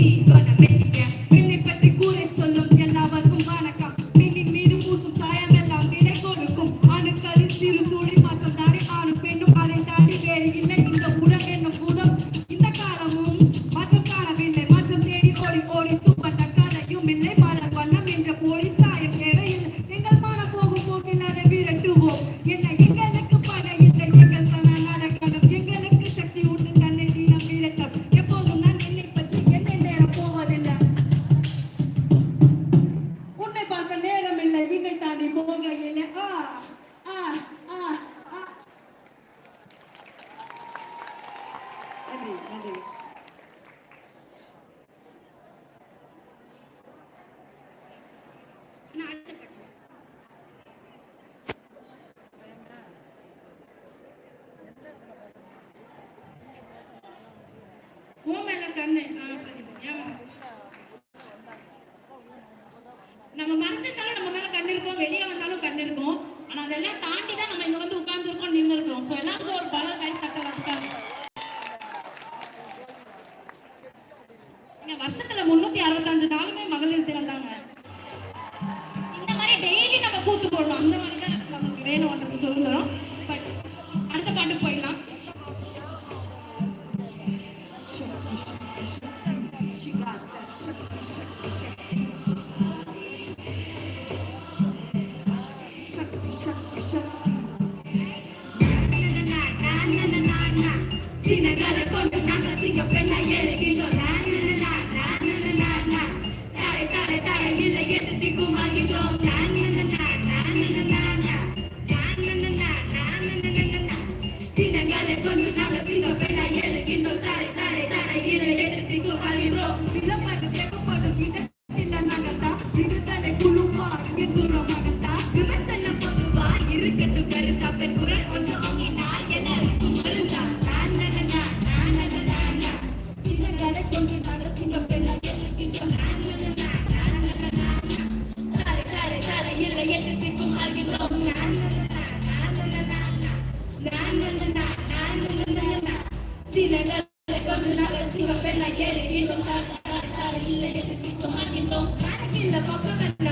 be. நன்றி நன்றி. கண்ணு ஆ சரி நம்ம மரத்துக்காலும் நம்ம மேல கண்ணு இருக்கும் வெளியே வந்தாலும் கண்ணு இருக்கும். வருஷத்துல முன்னூத்தி அறுபத்தஞ்சு நாளுமே மகளிர் தினம் தாங்க. இந்த மாதிரி டெய்லி நம்ம கூத்து போடணும் அந்த மாதிரி தான் நமக்கு வேணும்ன்றது சொல்லுறோம் பட் அடுத்த பாட்டு போயிடலாம். சின்னகளை கொண்டு நாங்கள் சிங்க பெண்ணை எழுகின்றோம் எதிர்ப்பிற்கும் ஆகின்றோம் நான் சினங்களை கொண்டு நாங்கள் சிவப்பெண்ணை ஏறி இல்லை எதிர்ப்பிற்கும் ஆகின்றோம் மரத்தில் பக்கம்